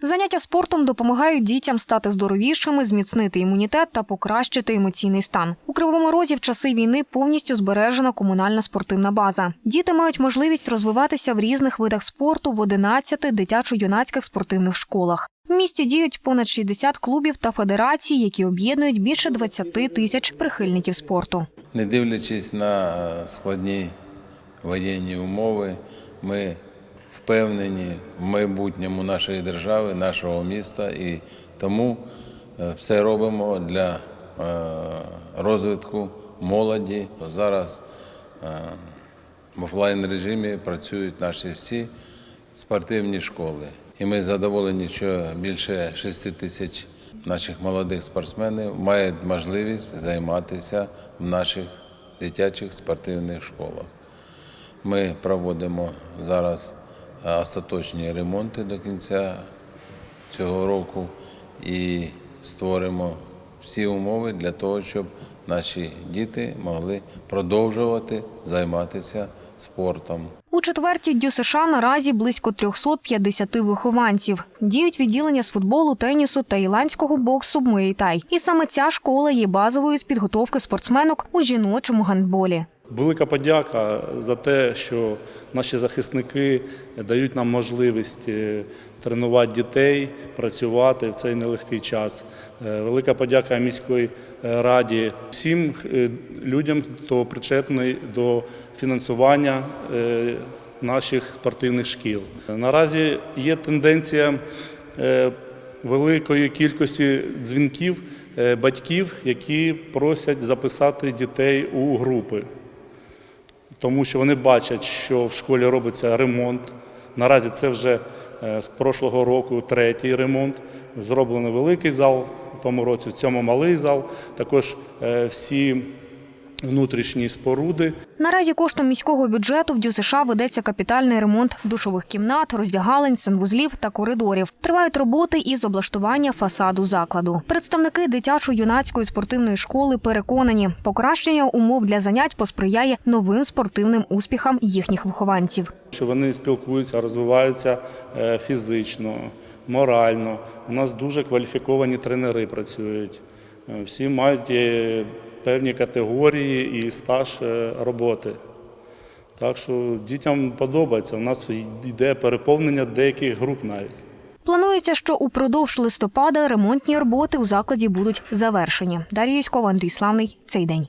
Заняття спортом допомагають дітям стати здоровішими, зміцнити імунітет та покращити емоційний стан. У Кривому Розі в часи війни повністю збережена комунальна спортивна база. Діти мають можливість розвиватися в різних видах спорту в 11 дитячо-юнацьких спортивних школах. В місті діють понад 60 клубів та федерацій, які об'єднують більше 20 тисяч прихильників спорту. Не дивлячись на е, складні воєнні умови, ми впевнені в майбутньому нашої держави, нашого міста, і тому е, все робимо для е, розвитку молоді. Зараз е, в офлайн режимі працюють наші всі спортивні школи. І ми задоволені, що більше 6 тисяч наших молодих спортсменів мають можливість займатися в наших дитячих спортивних школах. Ми проводимо зараз остаточні ремонти до кінця цього року і створимо всі умови для того, щоб наші діти могли продовжувати займатися спортом. У четвертій дю США наразі близько 350 вихованців. Діють відділення з футболу, тенісу та ірландського боксу Муейтай. І саме ця школа є базовою з підготовки спортсменок у жіночому гандболі. Велика подяка за те, що наші захисники дають нам можливість е, тренувати дітей, працювати в цей нелегкий час. Е, Велика подяка міської е, раді всім людям, хто причетний до фінансування наших спортивних шкіл. Наразі є тенденція великої кількості дзвінків батьків, які просять записати дітей у групи тому що вони бачать, що в школі робиться ремонт. Наразі це вже е, з прошлого року третій ремонт. Зроблений великий зал в тому році, в цьому малий зал. Також е, всі внутрішні споруди. Наразі коштом міського бюджету в дю США ведеться капітальний ремонт душових кімнат, роздягалень, санвузлів та коридорів. Тривають роботи із облаштування фасаду закладу. Представники дитячо-юнацької спортивної школи переконані, покращення умов для занять посприяє новим спортивним успіхам їхніх вихованців. що вони спілкуються, розвиваються е, фізично, морально. У нас дуже кваліфіковані тренери працюють. Е, Всі мають е, певні категорії і стаж е, роботи. Так що дітям подобається. У нас йде переповнення деяких груп навіть. Планується, що упродовж листопада ремонтні роботи у закладі будуть завершені. Дар'я Юськова, Андрій Славний. Цей день.